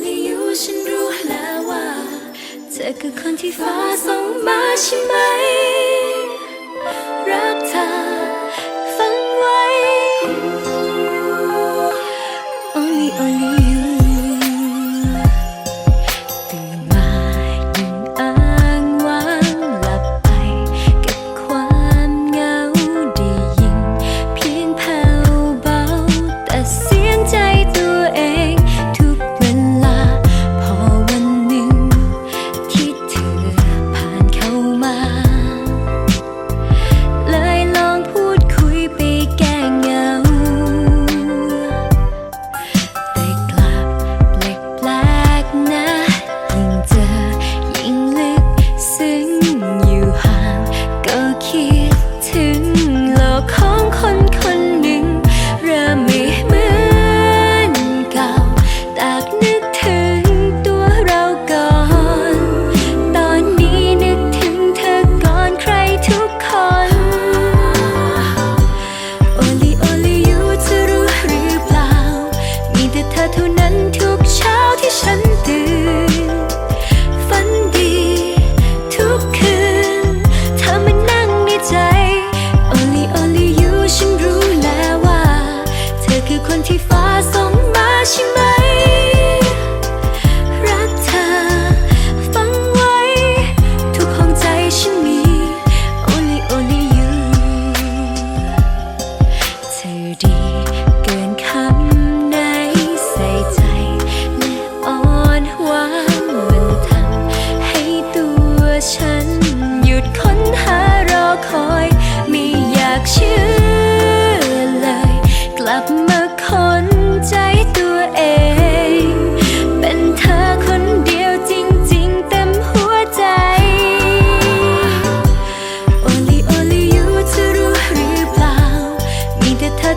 ไม่ยูฉันรู้แล้วว่า เธอคือคนที่ฟ้าส่งมาใช่ไหม รักเธอฟังไว้ Only only you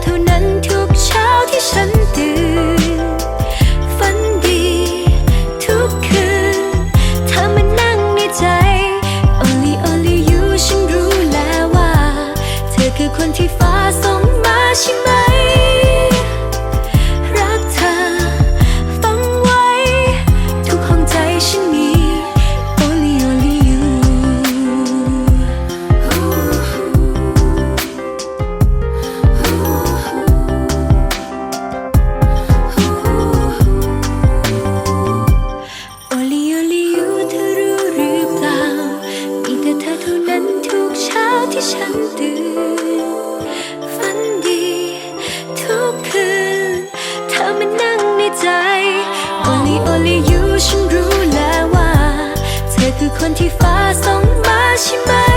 เท่านั้นทุกเช้าที่ฉันตื่น คนที่ฟ้าส่งมาใช่ไหม